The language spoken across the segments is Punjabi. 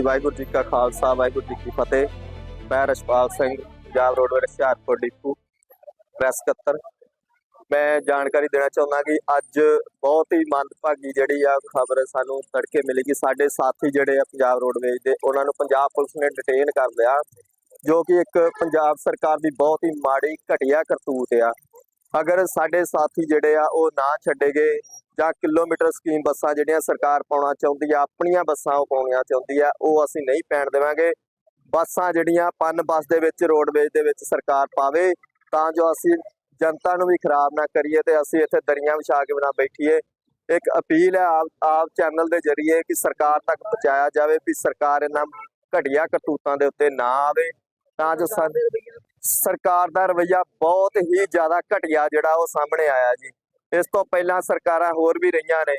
ਵਾਹਿਗੁਰੂ ਜੀ ਕਾ ਖਾਲਸਾ, ਵਾਹਿਗੁਰੂ ਜੀ ਕੀ ਫਤਿਹ। ਮੈਂ Rashpal Singh, Punjab roadways Hoshiarpur depot, press ਸਕੱਤਰ। ਮੈਂ ਜਾਣਕਾਰੀ ਦੇਣਾ ਚਾਹੁੰਦਾ ਕਿ ਅੱਜ ਬਹੁਤ ਹੀ ਮੰਦਭਾਗੀ ਜਿਹੜੀ ਆ ਖਬਰ ਸਾਨੂੰ ਤੜਕੇ ਮਿਲੀ ਕਿ ਸਾਡੇ ਸਾਥੀ ਜਿਹੜੇ ਆ ਪੰਜਾਬ ਰੋਡਵੇਜ਼ ਦੇ, ਉਹਨਾਂ ਨੂੰ ਪੰਜਾਬ ਪੁਲਿਸ ਨੇ ਡਿਟੇਨ ਕਰ ਲਿਆ, ਜੋ ਕਿ ਇੱਕ ਪੰਜਾਬ ਸਰਕਾਰ ਦੀ ਬਹੁਤ ਹੀ ਮਾੜੀ ਘਟੀਆ ਕਰਤੂਤ ਆ। ਅਗਰ ਸਾਡੇ ਸਾਥੀ ਜਿਹੜੇ ਆ ਉਹ ਨਾ ਛੱਡੇ ਗਏ ਜਾਂ ਕਿਲੋਮੀਟਰ ਸਕੀਮ ਬੱਸਾਂ ਜਿਹੜੀਆਂ ਸਰਕਾਰ ਪਾਉਣਾ ਚਾਹੁੰਦੀ ਆ, ਆਪਣੀਆਂ ਬੱਸਾਂ ਉਹ ਪਾਉਣੀਆਂ ਚਾਹੁੰਦੀ ਆ, ਉਹ ਅਸੀਂ ਨਹੀਂ ਪੈਣ ਦੇਵਾਂਗੇ। ਬੱਸਾਂ ਜਿਹੜੀਆਂ ਪਨ ਬੱਸ ਦੇ ਵਿੱਚ, ਰੋਡਵੇਜ਼ ਦੇ ਵਿੱਚ ਸਰਕਾਰ ਪਾਵੇ, ਤਾਂ ਜੋ ਅਸੀਂ ਜਨਤਾ ਨੂੰ ਵੀ ਖਰਾਬ ਨਾ ਕਰੀਏ ਤੇ ਅਸੀਂ ਇੱਥੇ ਦਰੀਆਂ ਵਿਛਾ ਕੇ ਬਣਾ ਬੈਠੀਏ। ਇੱਕ ਅਪੀਲ ਹੈ ਆਪ ਆਪ ਚੈਨਲ ਦੇ ਜ਼ਰੀਏ ਕਿ ਸਰਕਾਰ ਤੱਕ ਪਹੁੰਚਾਇਆ ਜਾਵੇ ਵੀ ਸਰਕਾਰ ਇਹਨਾਂ ਘਟੀਆ ਕਰਤੂਤਾਂ ਦੇ ਉੱਤੇ ਨਾ ਆਵੇ, ਤਾਂ ਜੋ ਸਾ- ਸਰਕਾਰ ਦਾ ਰਵਈਆ ਬਹੁਤ ਹੀ ਜ਼ਿਆਦਾ ਘਟੀਆ ਜਿਹੜਾ ਉਹ ਸਾਹਮਣੇ ਆਇਆ ਜੀ। ਇਸ ਤੋਂ ਪਹਿਲਾਂ ਸਰਕਾਰਾਂ ਹੋਰ ਵੀ ਰਹੀਆਂ ਨੇ।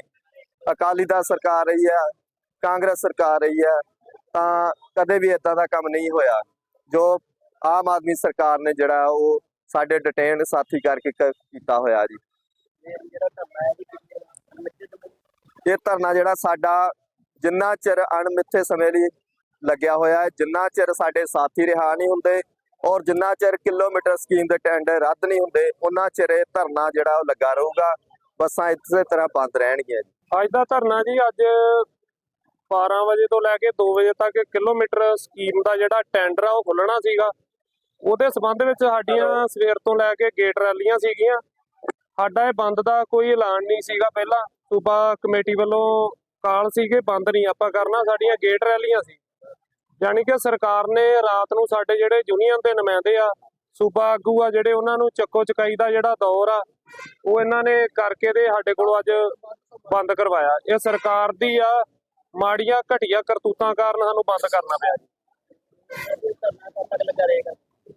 ਅਕਾਲੀ ਦਲ ਸਰਕਾਰ ਰਹੀ ਹੈ, ਕਾਂਗਰਸ ਸਰਕਾਰ ਰਹੀ ਹੈ, ਤਾਂ ਕਦੇ ਵੀ ਇਦਾਂ ਦਾ ਕੰਮ ਨਹੀਂ ਹੋਇਆ। ਜੋ ਆਮ ਆਦਮੀ ਸਰਕਾਰ ਨੇ ਜਿਹੜਾ ਉਹ ਸਾਡੇ ਡਿਟੇਨ ਸਾਥੀ ਕਰਕੇ ਕੀਤਾ ਹੋਇਆ ਜੀ। ਇਹ ਧਰਨਾ ਜਿਹੜਾ ਸਾਡਾ ਜਿੰਨਾ ਚਿਰ ਅਣਮਿੱਥੇ ਸਮੇਂ ਲਈ ਲੱਗਿਆ ਹੋਇਆ ਹੈ, ਜਿੰਨਾ ਚਿਰ ਸਾਡੇ ਸਾਥੀ ਰਿਹਾ ਨਹੀਂ ਹੁੰਦੇ ਔਰ ਜਿੰਨਾ ਚਿਰ ਕਿਲੋਮੀਟਰ ਸਕੀਮ ਦੇ ਟੈਂਡਰ ਰੱਦ ਨਹੀਂ ਹੁੰਦੇ ਉਹਨਾਂ ਚਿਰ ਇਹ ਧਰਨਾ ਜਿਹੜਾ ਉਹ ਲੱਗਾ ਰਹੂਗਾ। ਬੱਸਾਂ ਇਸੇ ਤਰ੍ਹਾਂ ਬੰਦ ਰਹਿਣਗੀਆਂ ਜੀ। ਅੱਜ ਦਾ ਧਰਨਾ ਜੀ ਅੱਜ 12 ਵਜੇ ਤੋਂ ਲੈ ਕੇ 2 ਵਜੇ ਤੱਕ ਕਿਲੋਮੀਟਰ ਸਕੀਮ ਦਾ ਜਿਹੜਾ ਟੈਂਡਰ ਆ ਉਹ ਖੁੱਲਣਾ ਸੀਗਾ। ਉਹਦੇ ਸਬੰਧ ਵਿੱਚ ਸਾਡੀਆਂ ਸਵੇਰ ਤੋਂ ਲੈ ਕੇ ਗੇਟ ਰੈਲੀਆਂ ਸੀਗੀਆਂ। ਸਾਡਾ ਇਹ ਬੰਦ ਦਾ ਕੋਈ ਐਲਾਨ ਨਹੀਂ ਸੀਗਾ ਪਹਿਲਾਂ। ਸੂਬਾ ਕਮੇਟੀ ਵੱਲੋਂ ਕਾਲ ਸੀਗੇ ਬੰਦ ਨਹੀਂ ਆਪਾਂ ਕਰਨਾ। ਸਾਡੀਆਂ ਗੇਟ ਰੈਲੀਆਂ ਸੀ। ਯਾਨੀ ਕਿ ਸਰਕਾਰ ਨੇ ਰਾਤ ਨੂੰ ਸਾਡੇ ਜਿਹੜੇ ਯੂਨੀਅਨ ਦੇ ਨੁਮਾਇੰਦੇ ਆ ਸੂਬਾ ਆਗੂ ਆ ਜਿਹੜੇ ਉਹਨਾਂ ਨੂੰ ਚੱਕੋ ਚਕਾਈ ਦਾ ਜਿਹੜਾ ਦੌਰ ਆ ਉਹ ਇਹਨਾਂ ਨੇ ਕਰਕੇ ਤੇ ਸਾਡੇ ਕੋਲੋਂ ਅੱਜ ਬੰਦ ਕਰਵਾਇਆ। ਇਹ ਸਰਕਾਰ ਦੀ ਆ ਮਾੜੀਆਂ ਘਟੀਆ ਕਰਤੂਤਾਂ ਕਾਰਨ ਸਾਨੂੰ ਬੰਦ ਕਰਨਾ ਪਿਆ ਜੀ।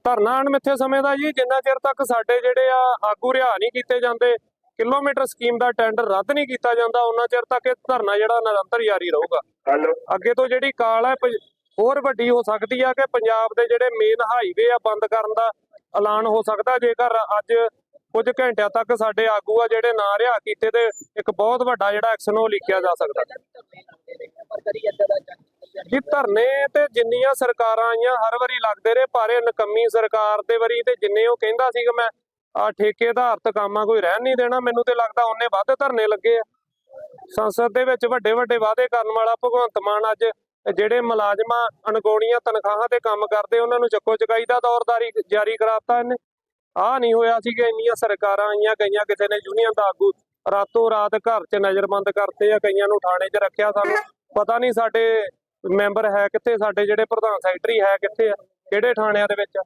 ਧਰਨਾ ਅਣਮਿੱਥੇ ਸਮੇਂ ਦਾ ਜੀ ਜਿੰਨਾ ਚਿਰ ਤੱਕ ਸਾਡੇ ਜਿਹੜੇ ਆ ਆਗੂ ਰਿਹਾ ਨਹੀਂ ਕੀਤੇ ਜਾਂਦੇ ਕਿਲੋਮੀਟਰ ਸਕੀਮ ਦਾ ਟੈਂਡਰ ਰੱਦ ਨਹੀਂ ਕੀਤਾ ਜਾਂਦਾ ਉਹਨਾਂ ਚਿਰ ਤੱਕ ਇਹ ਧਰਨਾ ਜਿਹੜਾ ਨਿਰੰਤਰ ਜਾਰੀ ਰਹੂਗਾ। ਅੱਗੇ ਤੋਂ ਜਿਹੜੀ ਕਾਲ ਹੈ ਹੋਰ ਵੱਡੀ ਹੋ ਸਕਦੀ ਆ ਕਿ ਪੰਜਾਬ ਦੇ ਜਿਹੜੇ ਮੇਨ ਹਾਈਵੇ ਆ ਬੰਦ ਕਰਨ ਦਾ ਐਲਾਨ ਹੋ ਸਕਦਾ, ਜੇਕਰ ਅੱਜ ਕੁਝ ਘੰਟਿਆਂ ਤੱਕ ਸਾਡੇ ਆਗੂ ਆ ਜਿਹੜੇ ਨਾ ਰਿਹਾ ਕੀਤੇ ਤੇ ਇੱਕ ਬਹੁਤ ਵੱਡਾ ਜਿਹੜਾ ਐਕਸ਼ਨ ਉਹ ਲਿਖਿਆ ਜਾ ਸਕਦਾ। ਜੀ ਧਰਨੇ ਤੇ ਜਿੰਨੀਆਂ ਸਰਕਾਰਾਂ ਆਈਆਂ, ਹਰ ਵਾਰੀ ਲੱਗਦੇ ਰਹੇ, ਪਰ ਇਹ ਨਕੰਮੀ ਸਰਕਾਰ ਦੇ ਵਾਰੀ ਤੇ ਜਿੰਨੇ ਉਹ ਕਹਿੰਦਾ ਸੀਗਾ ਮੈਂ, ਆ ਠੇਕੇ ਆਧਾਰਤ ਕੰਮਾਂ ਕੋਈ ਰਹਿਣ ਨਹੀਂ ਦੇਣਾ, ਮੈਨੂੰ ਤੇ ਲੱਗਦਾ ਉਹਨੇ ਵੱਧ ਧਰਨੇ ਲੱਗੇ ਆ। ਸੰਸਦ ਦੇ ਵਿੱਚ ਵੱਡੇ ਵੱਡੇ ਵਾਅਦੇ ਕਰਨ ਵਾਲਾ ਭਗਵੰਤ ਮਾਨ ਅੱਜ ਜਿਹੜੇ ਮੁਲਾਜ਼ਮਾਂ ਅਣਗੋਣੀਆਂ ਤਨਖਾਹਾਂ ਤੇ ਕੰਮ ਕਰਦੇ, ਉਹਨਾਂ ਨੂੰ ਚੱਕੋ ਚਕਾਈ ਦਾ ਦੌਰਦਾਰੀ ਜਾਰੀ ਕਰਾਤਾ ਇਹਨੇ ਆ ਨਹੀਂ ਹੋਇਆ ਸੀ ਕਿ ਇੰਨੀਆਂ ਸਰਕਾਰਾਂ ਆਈਆਂ, ਕਈਆਂ ਕਿਸੇ ਨੇ ਯੂਨੀਅਨ ਦਾ ਆਗੂ ਰਾਤੋਂ ਰਾਤ ਘਰ 'ਚ ਨਜ਼ਰਬੰਦ ਕਰਤੇ ਆ ਕਈਆਂ ਨੂੰ ਥਾਣੇ 'ਚ ਰੱਖਿਆ ਸਾਨੂੰ ਪਤਾ ਨਹੀਂ ਸਾਡੇ ਮੈਂਬਰ ਹੈ ਕਿੱਥੇ, ਸਾਡੇ ਜਿਹੜੇ ਪ੍ਰਧਾਨ ਸੈਕਟਰੀ ਹੈ ਕਿੱਥੇ ਆ, ਕਿਹੜੇ ਥਾਣਿਆਂ ਦੇ ਵਿੱਚ ਆ।